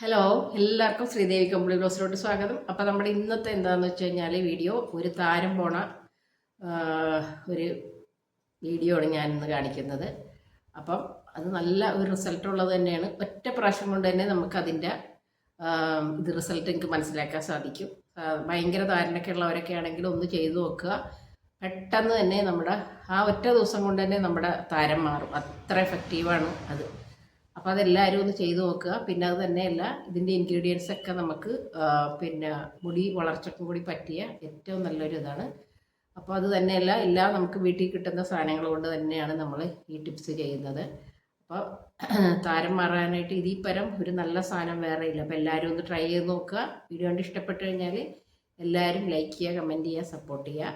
Hello എല്ലാവർക്കും ശ്രീദേവി കമ്പ്ലി ബ്ലോസിലോട്ട് സ്വാഗതം. അപ്പോൾ നമ്മുടെ ഇന്നത്തെ എന്താണെന്ന് വെച്ച് കഴിഞ്ഞാൽ വീഡിയോ ഒരു താരം പോണ ഒരു വീഡിയോ ആണ് ഞാൻ ഇന്ന് കാണിക്കുന്നത്. അപ്പം അത് നല്ല ഒരു റിസൾട്ട് ഉള്ളത് തന്നെയാണ്. ഒറ്റ പ്രാവശ്യം കൊണ്ട് തന്നെ നമുക്ക് അതിന്റെ ഇത് റിസൾട്ട് എനിക്ക് മനസ്സിലാക്കാൻ സാധിക്കും. ഭയങ്കര താരനൊക്കെ ഉള്ളവരൊക്കെ ആണെങ്കിൽ ഒന്ന് ചെയ്തു നോക്കുക. പെട്ടെന്ന് തന്നെ നമ്മുടെ ആ ഒറ്റ ദിവസം കൊണ്ട് തന്നെ നമ്മുടെ താരം മാറും. അത്ര എഫക്റ്റീവാണ് അത്. അപ്പോൾ അതെല്ലാവരും ഒന്ന് ചെയ്തു നോക്കുക. പിന്നെ അത് തന്നെയല്ല ഇതിന്റെ ഇൻഗ്രീഡിയൻസ് ഒക്കെ നമുക്ക് പിന്നെ മുടി വളർച്ചയ്ക്കും കൂടി പറ്റിയ ഏറ്റവും നല്ലൊരു ഇതാണ്. അപ്പോൾ അത് തന്നെയല്ല എല്ലാം നമുക്ക് വീട്ടിൽ കിട്ടുന്ന സാധനങ്ങൾ കൊണ്ട് തന്നെയാണ് നമ്മൾ ഈ ടിപ്സ് ചെയ്യുന്നത്. അപ്പോൾ താരം മാറാനായിട്ട് ഇതിൽ പരം ഒരു നല്ല സാധനം വേറെ ഇല്ല. അപ്പോൾ എല്ലാവരും ഒന്ന് ട്രൈ ചെയ്ത് നോക്കുക. വീഡിയോ കണ്ട് ഇഷ്ടപ്പെട്ട് കഴിഞ്ഞാൽ എല്ലാവരും ലൈക്ക് ചെയ്യുക കമന്റ് ചെയ്യുക സപ്പോർട്ട് ചെയ്യുക.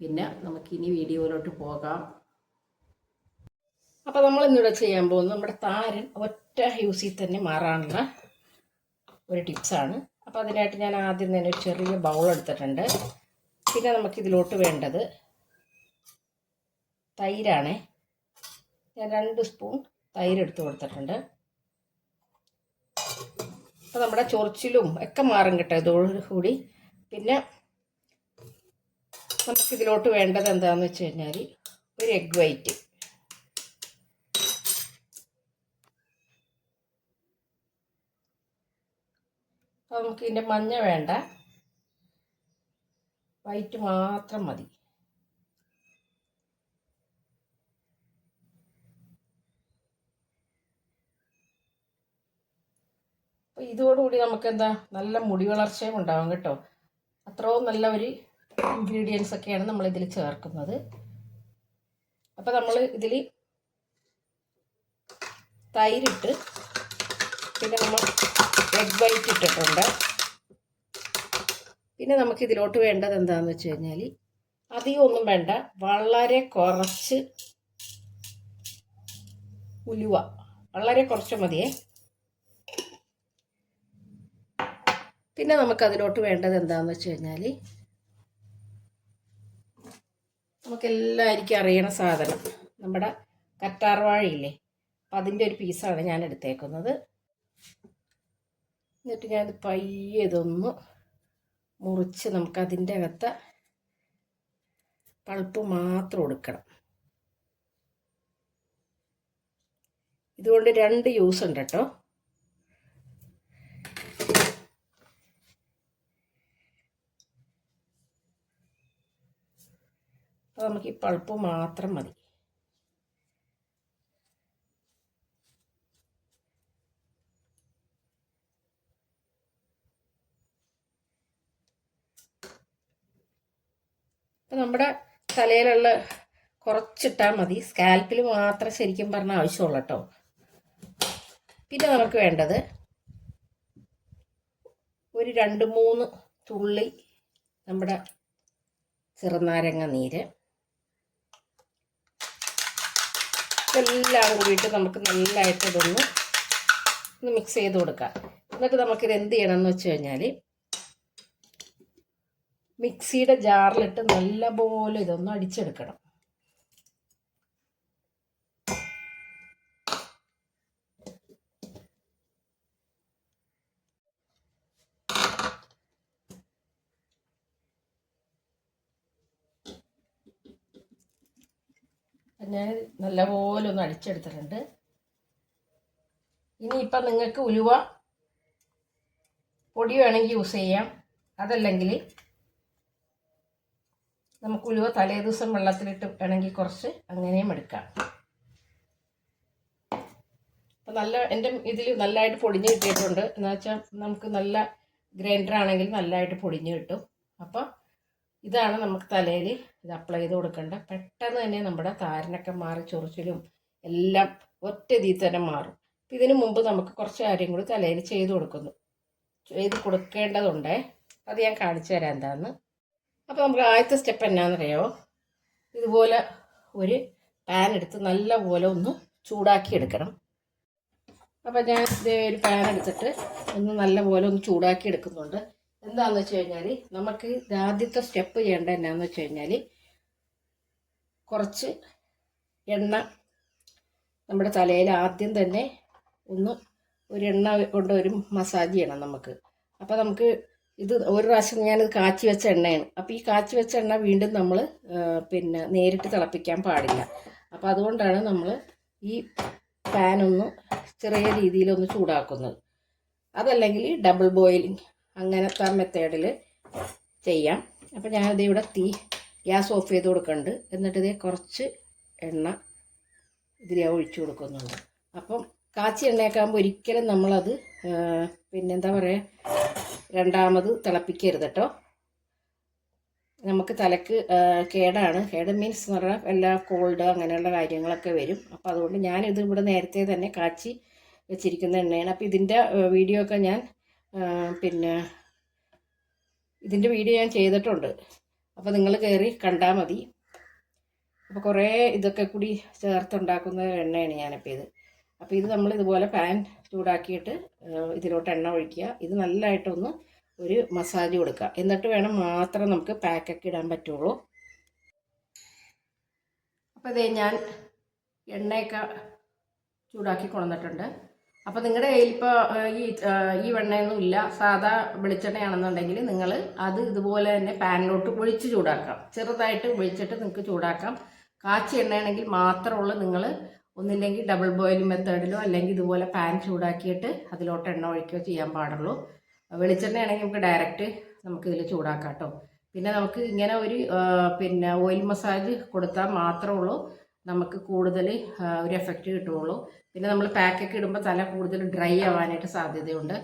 പിന്നെ നമുക്കിനി വീഡിയോയിലോട്ട് പോകാം. അപ്പോൾ നമ്മൾ ഇന്നിവിടെ ചെയ്യാൻ പോകുന്നത് നമ്മുടെ താരൻ ഒറ്റ യൂസിൽ തന്നെ മാറാനുള്ള ഒരു ടിപ്സാണ് അപ്പോൾ അതിനായിട്ട് ഞാൻ ആദ്യം തന്നെ ഒരു ചെറിയ ബൗൾ എടുത്തിട്ടുണ്ട്. പിന്നെ നമുക്കിതിലോട്ട് വേണ്ടത് തൈരാണ്. ഞാൻ രണ്ട് സ്പൂൺ തൈര് എടുത്ത് കൊടുത്തിട്ടുണ്ട്. അപ്പോൾ നമ്മുടെ ചൊറിച്ചിലും ഒക്കെ മാറും കേട്ടോ ഇതോടുകൂടി. പിന്നെ നമുക്കിതിലോട്ട് വേണ്ടത് എന്താണെന്ന് വെച്ച് കഴിഞ്ഞാൽ ഒരു എഗ് വൈറ്റ് അപ്പോൾ നമുക്ക് ഇതിന്റെ മഞ്ഞ വേണ്ട. വൈറ്റ് മാത്രം മതി. അപ്പോൾ ഇതോടുകൂടി നമുക്ക് എന്താ നല്ല മുടി വളർച്ചയും ഉണ്ടാവും കേട്ടോ. അത്രയും നല്ല ഒരു ഇൻഗ്രീഡിയൻസ് ഒക്കെയാണ് നമ്മൾ ഇതിൽ ചേർക്കുന്നത്. അപ്പോൾ നമ്മൾ ഇതിൽ തൈരിട്ട് പിന്നെ നമ്മൾ എഗ് വൈറ്റ് ഇട്ടിട്ടുണ്ട്. പിന്നെ നമുക്ക് ഇതിലോട്ട് വേണ്ടത് എന്താണെന്ന് വെച്ച് കഴിഞ്ഞാൽ അധികം ഒന്നും വേണ്ട. വളരെ കുറച്ച് ഉലുവ. വളരെ കുറച്ച് മതിയേ. പിന്നെ നമുക്ക് അതിലോട്ട് വേണ്ടത് എന്താണെന്ന് വെച്ച് കഴിഞ്ഞാൽ നമുക്കെല്ലാവർക്കും അറിയണ സാധനം. നമ്മുടെ കറ്റാർവാഴയില്ലേ? അപ്പം അതിന്റെ ഒരു പീസാണ് ഞാൻ എടുത്തേക്കുന്നത്. എന്നിട്ട് ഞാനത് പയ്യെ ഇതൊന്ന് മുറിച്ച് നമുക്ക് അതിന്റെ അകത്ത് പൾപ്പ് മാത്രം എടുക്കണം. ഇതുകൊണ്ട് രണ്ട് യൂസ് ഉണ്ട് കേട്ടോ. അപ്പോൾ നമുക്ക് ഈ പൾപ്പ് മാത്രം മതി. അപ്പം നമ്മുടെ തലയിലുള്ള കുറച്ചിട്ടാൽ മതി. സ്കാൽപ്പിൽ മാത്രം ശരിക്കും പറഞ്ഞാൽ ആവശ്യമുള്ള കേട്ടോ. പിന്നെ നമുക്ക് വേണ്ടത് ഒരു രണ്ട് മൂന്ന് തുള്ളി നമ്മുടെ ചെറുനാരങ്ങ നീര്. ഇതെല്ലാം കൂടിയിട്ട് നമുക്ക് നല്ലതായിട്ട് ഇതൊന്ന് ഒന്ന് മിക്സ് ചെയ്ത് കൊടുക്കാം. എന്നിട്ട് നമുക്കിത് എന്ത് ചെയ്യണം എന്ന് വെച്ച് കഴിഞ്ഞാൽ മിക്സിയുടെ ജാറിലിട്ട് നല്ലപോലെ ഇതൊന്ന് അടിച്ചെടുക്കണം. ഞാൻ നല്ലപോലെ ഒന്ന് അടിച്ചെടുത്തിട്ടുണ്ട്. ഇനിയിപ്പം നിങ്ങൾക്ക് ഉലുവ പൊടി വേണമെങ്കിൽ യൂസ് ചെയ്യാം. അതല്ലെങ്കിൽ നമുക്ക് ഉലുവ തലേ ദിവസം വെള്ളത്തിലിട്ട് വേണമെങ്കിൽ കുറച്ച് അങ്ങനെയും എടുക്കാം. അപ്പം നല്ല എന്റെ ഇതിൽ നല്ലതായിട്ട് പൊടിഞ്ഞ് കിട്ടിയിട്ടുണ്ട്. എന്ന് വെച്ചാൽ നമുക്ക് നല്ല ഗ്രൈൻഡർ ആണെങ്കിൽ നല്ലതായിട്ട് പൊടിഞ്ഞ് കിട്ടും. അപ്പോൾ ഇതാണ് നമുക്ക് തലയിൽ ഇത് അപ്ലൈ ചെയ്ത് കൊടുക്കേണ്ട പെട്ടെന്ന് തന്നെ നമ്മുടെ താരനൊക്കെ മാറി ചൊറിച്ചിലും എല്ലാം ഒറ്റ ഇതിൽ തന്നെ മാറും. ഇതിനു മുമ്പ് നമുക്ക് കുറച്ച് കാര്യം കൂടി തലയിൽ ചെയ്ത് കൊടുക്കുന്നു. ചെയ്ത് കൊടുക്കേണ്ടതുണ്ടേ. അത് ഞാൻ കാണിച്ചു തരാം എന്താണെന്ന് അപ്പോൾ നമുക്ക് ആദ്യത്തെ സ്റ്റെപ്പ് എന്നാണെന്നറിയാമോ ഇതുപോലെ ഒരു പാൻ എടുത്ത് നല്ലപോലെ ഒന്ന് ചൂടാക്കി എടുക്കണം. അപ്പോൾ ഞാൻ ഇതേ ഒരു പാൻ എടുത്തിട്ട് ഒന്ന് നല്ലപോലെ ഒന്ന് ചൂടാക്കി എടുക്കുന്നുണ്ട്. എന്താണെന്ന് വെച്ച് കഴിഞ്ഞാൽ നമുക്ക് ആദ്യത്തെ സ്റ്റെപ്പ് ചെയ്യേണ്ട എന്നാന്ന് വെച്ച് കഴിഞ്ഞാൽ കുറച്ച് എണ്ണ നമ്മുടെ തലയിൽ ആദ്യം തന്നെ ഒന്ന് ഒരു എണ്ണ കൊണ്ട് ഒരു മസാജ് ചെയ്യണം നമുക്ക്. അപ്പോൾ നമുക്ക് ഇത് ഒരു പ്രാവശ്യം ഞാനിത് കാച്ചി വെച്ച എണ്ണയാണ്. അപ്പോൾ ഈ കാച്ചി വെച്ച എണ്ണ വീണ്ടും നമ്മൾ പിന്നെ നേരിട്ട് തിളപ്പിക്കാൻ പാടില്ല. അപ്പോൾ അതുകൊണ്ടാണ് നമ്മൾ ഈ പാനൊന്ന് ചെറിയ രീതിയിലൊന്ന് ചൂടാക്കുന്നത്. അതല്ലെങ്കിൽ ഡബിൾ ബോയിലിംഗ് അങ്ങനത്തെ മെത്തേഡിൽ ചെയ്യാം. അപ്പോൾ ഞാനിത് ഇവിടെ തീ ഗ്യാസ് ഓഫ് ചെയ്ത് കൊടുക്കുന്നുണ്ട് എന്നിട്ട് ഇതേ കുറച്ച് എണ്ണ ഇതിൽ ഒഴിച്ചു കൊടുക്കുന്നുണ്ട്. അപ്പം കാച്ചി എണ്ണയൊക്കെ ആകുമ്പോൾ ഒരിക്കലും നമ്മളത് പിന്നെന്താ പറയുക രണ്ടാമത് തിളപ്പിക്കരുത് കേട്ടോ. നമുക്ക് തലക്ക് കേടാണ്. കേട് മീൻസ് എന്ന് പറഞ്ഞാൽ എല്ലാ കോൾഡ് അങ്ങനെയുള്ള കാര്യങ്ങളൊക്കെ വരും. അപ്പോൾ അതുകൊണ്ട് ഞാനിത് ഇവിടെ നേരത്തെ തന്നെ കാച്ചി വെച്ചിരിക്കുന്ന എണ്ണയാണ്. അപ്പോൾ ഇതിന്റെ വീഡിയോ ഒക്കെ ഞാൻ പിന്നെ ഇതിന്റെ വീഡിയോ ഞാൻ ചെയ്തിട്ടുണ്ട്. അപ്പോൾ നിങ്ങൾ കയറി കണ്ടാൽ മതി. അപ്പോൾ കുറേ ഇതൊക്കെ കൂടി ചേർത്തുണ്ടാക്കുന്ന എണ്ണയാണ് ഞാനിപ്പോൾ ഇത്. അപ്പോൾ ഇത് നമ്മൾ ഇതുപോലെ പാൻ ചൂടാക്കിയിട്ട് ഇതിലോട്ട് എണ്ണ ഒഴിക്കുക. ഇത് നല്ലതായിട്ടൊന്ന് ഒരു മസാജ് കൊടുക്കുക. എന്നിട്ട് വേണം മാത്രം നമുക്ക് പാക്കൊക്കെ ഇടാൻ പറ്റുള്ളൂ. അപ്പോൾ ഇതേ ഞാൻ എണ്ണയൊക്കെ ചൂടാക്കി കൊണ്ടുവന്നിട്ടുണ്ട്. അപ്പോൾ നിങ്ങളുടെ കയ്യിൽ ഇപ്പോൾ ഈ ഈ വെണ്ണയൊന്നും ഇല്ല. സാധാ വെളിച്ചെണ്ണയാണെന്നുണ്ടെങ്കിൽ നിങ്ങൾ അത് ഇതുപോലെ തന്നെ പാനിലോട്ട് ഒഴിച്ച് ചൂടാക്കാം. ചെറുതായിട്ട് ഒഴിച്ചിട്ട് നിങ്ങൾക്ക് ചൂടാക്കാം. കാച്ചി എണ്ണയാണെങ്കിൽ മാത്രമുള്ള നിങ്ങൾ ഒന്നില്ലെങ്കിൽ ഡബിൾ ബോയിൽ മെത്തേഡിലോ അല്ലെങ്കിൽ ഇതുപോലെ പാൻ ചൂടാക്കിയിട്ട് അതിലോട്ട് എണ്ണ ഒഴിക്കുകയോ ചെയ്യാൻ പാടുള്ളൂ. വെളിച്ചെണ്ണ ആണെങ്കിൽ നമുക്ക് ഡയറക്റ്റ് നമുക്ക് ഇതിൽ ചൂടാക്കാം കേട്ടോ. പിന്നെ നമുക്ക് ഇങ്ങനെ ഒരു പിന്നെ ഓയിൽ മസാജ് കൊടുത്താൽ മാത്രമേ ഉള്ളൂ നമുക്ക് കൂടുതൽ ഒരു എഫക്റ്റ് കിട്ടുകയുള്ളൂ. പിന്നെ നമ്മൾ പാക്കൊക്കെ ഇടുമ്പോൾ തല കൂടുതൽ ഡ്രൈ ആവാനായിട്ട് സാധ്യതയുണ്ട്.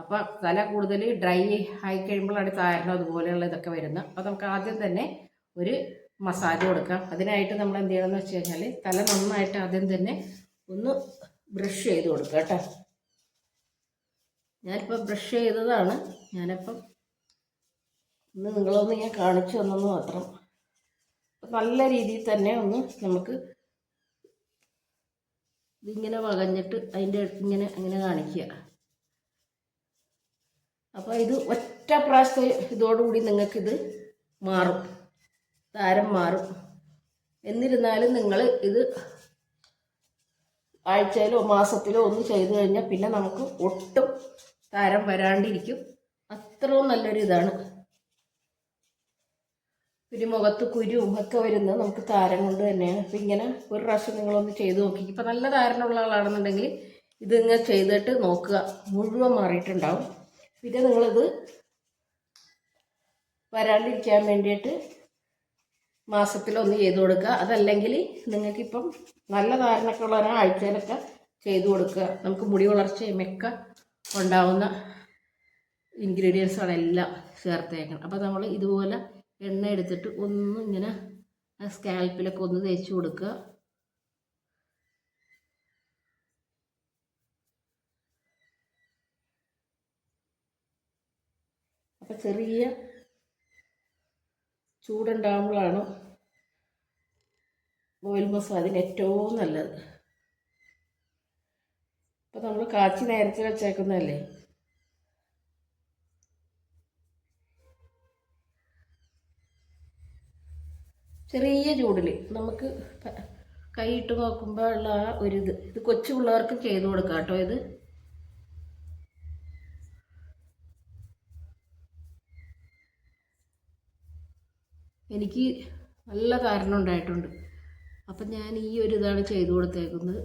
അപ്പോൾ തല കൂടുതൽ ഡ്രൈ ആയി കഴിയുമ്പോഴാണ് താരനോ അതുപോലെയുള്ള ഇതൊക്കെ വരുന്നത്. അപ്പോൾ നമുക്ക് ആദ്യം തന്നെ ഒരു മസാജ് കൊടുക്കാം അതിനായിട്ട് നമ്മൾ എന്ത് ചെയ്യണമെന്ന് വെച്ച് കഴിഞ്ഞാൽ തല നന്നായിട്ട് ആദ്യം തന്നെ ഒന്ന് ബ്രഷ് ചെയ്ത് കൊടുക്കുക കേട്ടോ. ഞാനിപ്പോൾ ബ്രഷ് ചെയ്തതാണ്. ഞാനിപ്പം ഇന്ന് നിങ്ങളൊന്ന് ഞാൻ കാണിച്ചു തന്നെന്ന് മാത്രം. നല്ല രീതിയിൽ തന്നെ ഒന്ന് നമുക്ക് ഇതിങ്ങനെ വകഞ്ഞിട്ട് അതിന്റെ ഇങ്ങനെ അങ്ങനെ കാണിക്കുക. അപ്പോൾ ഇത് ഒറ്റ പ്രാവശ്യത്തെ ഇതോടുകൂടി നിങ്ങൾക്കിത് മാറും. താരം മാറും. എന്നിരുന്നാലും നിങ്ങൾ ഇത് ആഴ്ചയിലോ മാസത്തിലോ ഒന്ന് ചെയ്തു കഴിഞ്ഞാൽ പിന്നെ നമുക്ക് ഒട്ടും താരം വരാണ്ടിരിക്കും. അത്രയും നല്ലൊരു ഇതാണ്. പിന്നെ മുഖത്ത് കുരുവും ഒക്കെ വരുന്നത് നമുക്ക് താരം കൊണ്ട് തന്നെയാണ്. അപ്പം ഇങ്ങനെ ഒരു പ്രാവശ്യം നിങ്ങളൊന്ന് ചെയ്ത് നോക്കി ഇപ്പം നല്ല താരനുള്ള ആളാണെന്നുണ്ടെങ്കിൽ ഇത് ഇങ്ങനെ ചെയ്തിട്ട് നോക്കുക. മുഴുവൻ മാറിയിട്ടുണ്ടാവും. പിന്നെ നിങ്ങളിത് വരാണ്ടിരിക്കാൻ വേണ്ടിയിട്ട് മാസത്തിലൊന്ന് ചെയ്ത് കൊടുക്കുക. അതല്ലെങ്കിൽ നിങ്ങൾക്കിപ്പം നല്ല ധാരണയൊക്കെ ഉള്ള ആഴ്ചയിലൊക്കെ ചെയ്ത് കൊടുക്കുക. നമുക്ക് മുടി വളർച്ചയും ഒക്കെ ഉണ്ടാവുന്ന ഇൻഗ്രീഡിയൻസ് ആണ് എല്ലാം ചേർത്തേക്കണം. അപ്പോൾ നമ്മൾ ഇതുപോലെ എണ്ണ എടുത്തിട്ട് ഒന്ന് ഇങ്ങനെ സ്കാൽപ്പിലൊക്കെ ഒന്ന് തേച്ച് കൊടുക്കുക. അപ്പം ചെറിയ ചൂടുണ്ടാകുമ്പോഴാണ് ഓയിൽ മസാല ഏറ്റവും നല്ലത്. ഇപ്പം നമ്മൾ കാച്ചി നേരത്തെ വെച്ചേക്കുന്നതല്ലേ? ചെറിയ ചൂടിൽ നമുക്ക് കൈയിട്ട് നോക്കുമ്പോൾ ഉള്ള ആ ഒരു ഇത്. ഇത് കൊച്ചു പിള്ളേർക്ക് ചെയ്ത് കൊടുക്കാം കേട്ടോ ഇത്. എനിക്ക് നല്ല കാരണം ഉണ്ടായിട്ടുണ്ട്. അപ്പം ഞാൻ ഈ ഒരു ഇതാണ് ചെയ്തു കൊടുത്തേക്കുന്നത്.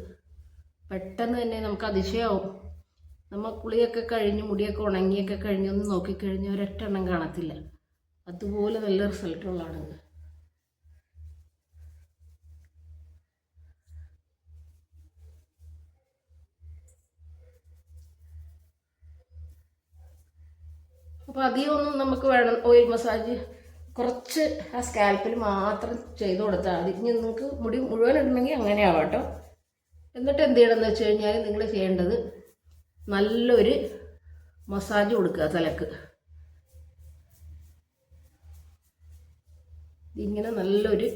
പെട്ടെന്ന് തന്നെ നമുക്ക് അതിശയാവും. നമ്മൾ കുളിയൊക്കെ കഴിഞ്ഞ് മുടിയൊക്കെ ഉണങ്ങിയൊക്കെ കഴിഞ്ഞ് ഒന്ന് നോക്കിക്കഴിഞ്ഞ് ഒരൊറ്റ എണ്ണം കാണത്തില്ല. അതുപോലെ നല്ല റിസൾട്ടുള്ളതാണ് അപ്പോൾ അധികമൊന്നും നമുക്ക് വേണം ഓയിൽ മസാജ് കുറച്ച് ആ സ്കാൽപ്പിൽ മാത്രം ചെയ്ത് കൊടുത്താൽ മതി. ഇനി നിങ്ങൾക്ക് മുടി മുഴുവൻ ഇടണമെങ്കിൽ അങ്ങനെ ആവാട്ടോ എന്നിട്ട് എന്ത് ചെയ്യണമെന്ന് വെച്ച് കഴിഞ്ഞാൽ നിങ്ങൾ ചെയ്യേണ്ടത് നല്ലൊരു മസാജ് കൊടുക്കുക തലക്ക്. ഇങ്ങനെ നല്ലൊരു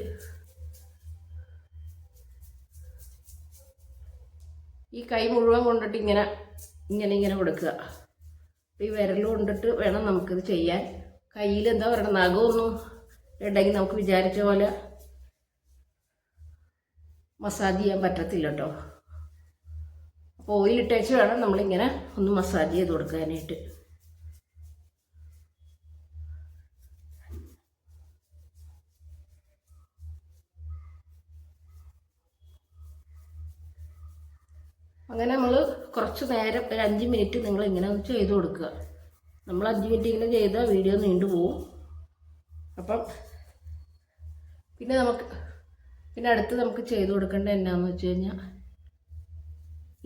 ഈ കൈ മുഴുവൻ കൊണ്ടിട്ട് ഇങ്ങനെ ഇങ്ങനെ ഇങ്ങനെ കൊടുക്കുക. ഈ വിരൽ കൊണ്ടിട്ട് വേണം നമുക്കിത് ചെയ്യാൻ. കയ്യിൽ എന്താ പറയുക നഖമൊന്നും ഉണ്ടെങ്കിൽ നമുക്ക് വിചാരിച്ച പോലെ മസാജ് ചെയ്യാൻ പറ്റത്തില്ല കേട്ടോ ഓയിലിട്ടേച്ച് വേണം നമ്മളിങ്ങനെ ഒന്ന് മസാജ് ചെയ്ത് കൊടുക്കാനായിട്ട്. അങ്ങനെ നമ്മൾ കുറച്ച് നേരം ഒരു അഞ്ച് മിനിറ്റ് നിങ്ങൾ ഇങ്ങനെ ഒന്ന് ചെയ്ത് കൊടുക്കുക. നമ്മൾ അഞ്ച് ഇങ്ങനെ ചെയ്താൽ വീഡിയോ നീണ്ടു പോവും. അപ്പം പിന്നെ നമുക്ക് പിന്നെ അടുത്ത് നമുക്ക് ചെയ്തു കൊടുക്കേണ്ട എന്നാന്ന് വെച്ച് കഴിഞ്ഞാൽ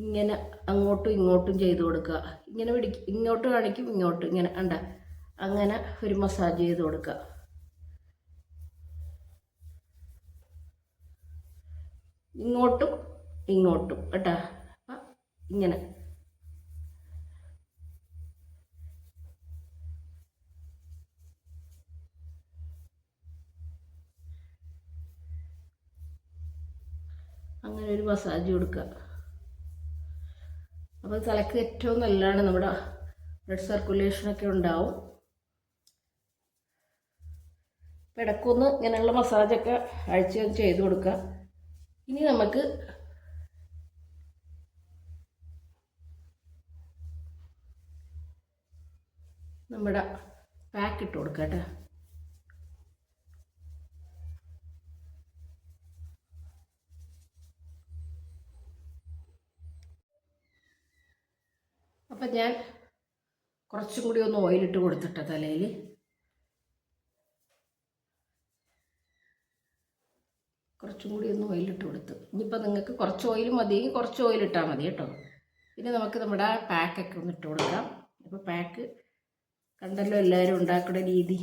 ഇങ്ങനെ അങ്ങോട്ടും ഇങ്ങോട്ടും ചെയ്തു കൊടുക്കുക. ഇങ്ങനെ പിടിക്കും ഇങ്ങോട്ട് കാണിക്കും ഇങ്ങോട്ട് ഇങ്ങനെ അണ്ട അങ്ങനെ ഒരു മസാജ് ചെയ്ത് കൊടുക്കുക. ഇങ്ങോട്ടും ഇങ്ങോട്ടും കേട്ടാ? ഇങ്ങനെ. അങ്ങനെ ഒരു മസാജ് കൊടുക്കുക. അപ്പോൾ തലക്ക് ഏറ്റവും നല്ലതാണ് നമ്മുടെ ബ്ലഡ് സർക്കുലേഷനൊക്കെ ഉണ്ടാവും. അപ്പോൾ ഇടയ്ക്കൊന്ന് ഇങ്ങനെയുള്ള മസാജൊക്കെ അഴിച്ച് ചെയ്ത് കൊടുക്കുക. ഇനി നമുക്ക് നമ്മുടെ പാക്ക് ഇട്ട് കൊടുക്കാം കേട്ടോ. അപ്പം ഞാൻ കുറച്ചും കൂടി ഒന്ന് ഓയിലിട്ട് കൊടുത്തിട്ട തലയിൽ കുറച്ചും കൂടി ഒന്ന് ഓയിലിട്ട് കൊടുത്ത്. ഇനിയിപ്പോൾ നിങ്ങൾക്ക് കുറച്ച് ഓയിൽ മതിയെങ്കിൽ കുറച്ച് ഓയിലിട്ടാൽ മതി കേട്ടോ. പിന്നെ നമുക്ക് നമ്മുടെ പാക്കൊക്കെ ഒന്ന് ഇട്ട് കൊടുക്കാം. അപ്പോൾ പാക്ക് കണ്ടല്ലോ എല്ലാവരും ഉണ്ടാക്കുന്ന രീതി.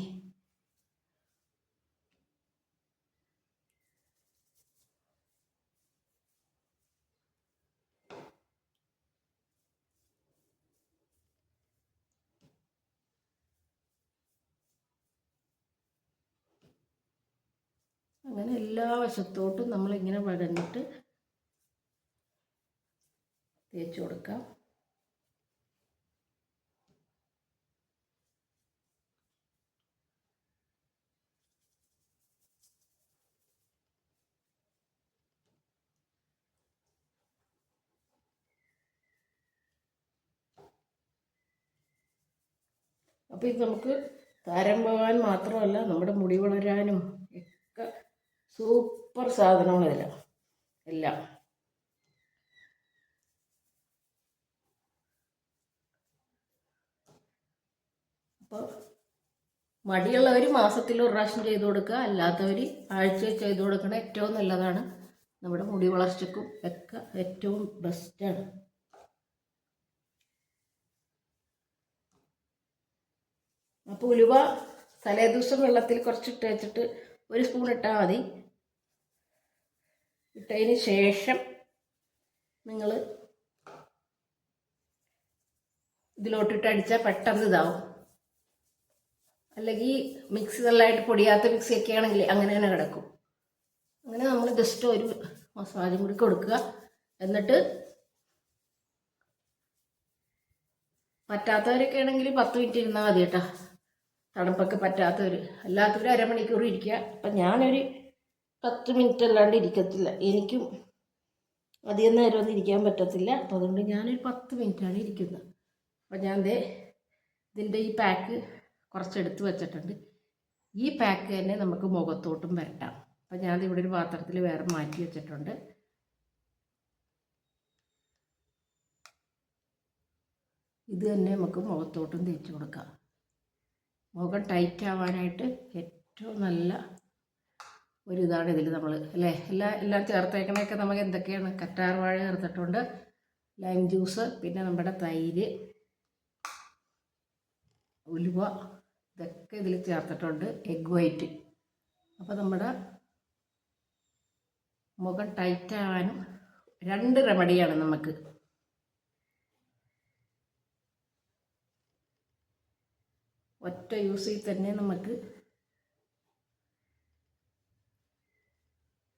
അങ്ങനെ എല്ലാ വശത്തോട്ടും നമ്മളിങ്ങനെ വഴഞ്ഞിട്ട് തേച്ച് കൊടുക്കാം. അപ്പോൾ ഇത് നമുക്ക് താരം പോകാൻ മാത്രമല്ല നമ്മുടെ മുടി വളരാനും സൂപ്പർ സാധനമാണ് ഇതിൽ എല്ലാം. അപ്പോൾ മടിയുള്ളവർ മാസത്തിൽ ഒരു പ്രാവശ്യം ചെയ്തു കൊടുക്കുക. അല്ലാത്തവർ ആഴ്ച ചെയ്തു കൊടുക്കണ ഏറ്റവും നല്ലതാണ്. നമ്മുടെ മുടി വളർച്ചയ്ക്കും ഒക്കെ ഏറ്റവും ബെസ്റ്റാണ് അപ്പോൾ ഉലുവ തലേദിവസം വെള്ളത്തിൽ കുറച്ചിട്ട് വെച്ചിട്ട് ഒരു സ്പൂൺ ഇട്ടാൽ മതി. ഇട്ടതിന് ശേഷം നിങ്ങൾ ഇതിലോട്ടിട്ട് അടിച്ചാൽ പെട്ടെന്ന് ഇതാവും. അല്ലെങ്കിൽ മിക്സി നല്ലതായിട്ട് പൊടിയാത്ത മിക്സിയൊക്കെ ആണെങ്കിൽ അങ്ങനെ തന്നെ കിടക്കും. അങ്ങനെ നമ്മൾ ജസ്റ്റ് ഒരു മസാജും കൂടി കൊടുക്കുക. എന്നിട്ട് പറ്റാത്തവരൊക്കെ ആണെങ്കിൽ പത്ത് മിനിറ്റ് ഇരുന്നാൽ മതി കേട്ടോ തണുപ്പൊക്കെ പറ്റാത്തവർ അല്ലാത്തവർ അരമണിക്കൂർ ഇരിക്കുക അപ്പം ഞാനൊരു പത്ത് മിനിറ്റ് അല്ലാണ്ട് ഇരിക്കത്തില്ല. എനിക്കും അധികം നേരം ഒന്നും ഇരിക്കാൻ പറ്റത്തില്ല. അപ്പം അതുകൊണ്ട് ഞാനൊരു പത്ത് മിനിറ്റാണ് ഇരിക്കുന്നത്. അപ്പം ഞാൻ ദേ ഇതിന്റെ ഈ പാക്ക് കുറച്ചെടുത്ത് വെച്ചിട്ടുണ്ട്. ഈ പാക്ക് തന്നെ നമുക്ക് മുഖത്തോട്ടും വരട്ടാം അപ്പം ഞാൻ ഇവിടെ ഒരു പാത്രത്തിൽ വേറെ മാറ്റി വെച്ചിട്ടുണ്ട്. ഇത് തന്നെ നമുക്ക് മുഖത്തോട്ടും തേച്ച് കൊടുക്കാം. മുഖം ടൈറ്റ് ആവാനായിട്ട് ഏറ്റവും നല്ല ഒരു ഇതാണ് ഇതിൽ നമ്മൾ അല്ലേ? എല്ലാ എല്ലാം ചേർത്തേക്കണൊക്കെ നമുക്ക് എന്തൊക്കെയാണ്? കറ്റാർ വാഴ ചേർത്തിട്ടുണ്ട് ലൈം ജ്യൂസ് പിന്നെ നമ്മുടെ തൈര് ഉലുവ ഇതൊക്കെ ഇതിൽ ചേർത്തിട്ടുണ്ട് എഗ് വൈറ്റ് അപ്പോൾ നമ്മുടെ മുഖം ടൈറ്റ് ആവാനും രണ്ട് റെമഡിയാണ് നമുക്ക്. ഒറ്റ യൂസിൽ തന്നെ നമുക്ക്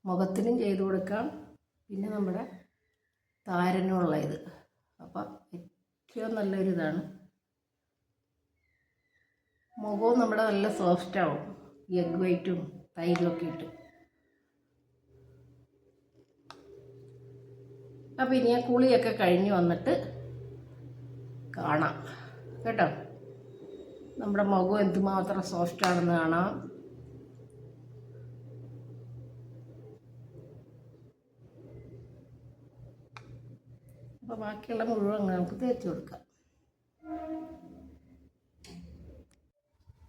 മുഖത്തിനും ചെയ്ത് കൊടുക്കാം. പിന്നെ നമ്മുടെ താരനുള്ള ഇത് അപ്പം ഏറ്റവും നല്ലൊരിതാണ് മുഖവും നമ്മുടെ നല്ല സോഫ്റ്റ് ആവും. എഗ് വൈറ്റും തൈലൊക്കെ ഇട്ട്. അപ്പോൾ ഇനി ആ കുളിയൊക്കെ കഴിഞ്ഞ് വന്നിട്ട് കാണാം. കേട്ടോ? നമ്മുടെ മുഖം എന്തുമാത്രം സോഫ്റ്റ് ആണെന്ന് കാണാം. അപ്പോൾ ബാക്കിയുള്ള മുഴുവൻ നമുക്ക് തേച്ചു കൊടുക്കാം.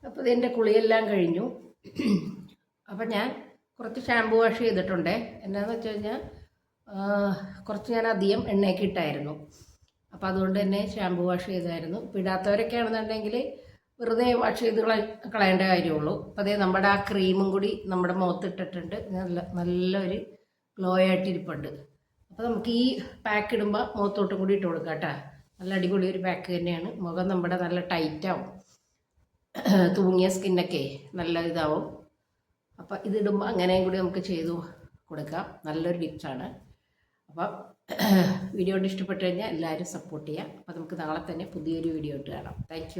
അപ്പോൾ ഇതിന്റെ കുളിയെല്ലാം കഴിഞ്ഞു. അപ്പം ഞാൻ കുറച്ച് ഷാമ്പു വാഷ് ചെയ്തിട്ടുണ്ട്. എന്നാന്ന് വെച്ച് കഴിഞ്ഞാൽ കുറച്ച് ഞാൻ അധികം എണ്ണയൊക്കെ ഇട്ടായിരുന്നു. അപ്പോൾ അതുകൊണ്ട് തന്നെ ഷാമ്പു വാഷ് ചെയ്തായിരുന്നു. ഇടാത്തവരൊക്കെ ആണെന്നുണ്ടെങ്കിൽ വെറുതെ വാഷ് ചെയ്ത് കള കളയേണ്ട കാര്യമുള്ളൂ. അപ്പോൾ അതേ നമ്മുടെ ആ ക്രീമും കൂടി നമ്മുടെ മുഖത്തിട്ടിട്ടുണ്ട് നല്ല നല്ലൊരു ഗ്ലോ ആയിട്ടിരിപ്പുണ്ട് അപ്പോൾ നമുക്ക് ഈ പാക്ക് ഇടുമ്പോൾ മുഖത്തോട്ടും കൂടി ഇട്ട് കൊടുക്കാം കേട്ടോ നല്ല അടിപൊളി ഒരു പാക്ക് തന്നെയാണ്. മുഖം നമ്മുടെ നല്ല ടൈറ്റാവും തൂങ്ങിയ സ്കിന്നൊക്കെ നല്ല ഇതാവും. അപ്പം ഇതിടുമ്പോൾ അങ്ങനെയും കൂടി നമുക്ക് ചെയ്തു കൊടുക്കാം. നല്ലൊരു ടിപ്സാണ് അപ്പം വീഡിയോ ഇഷ്ടപ്പെട്ടു കഴിഞ്ഞാൽ എല്ലാവരും സപ്പോർട്ട് ചെയ്യാം. അപ്പോൾ നമുക്ക് നാളെ തന്നെ പുതിയൊരു വീഡിയോ ഇട്ട് കാണാം. താങ്ക്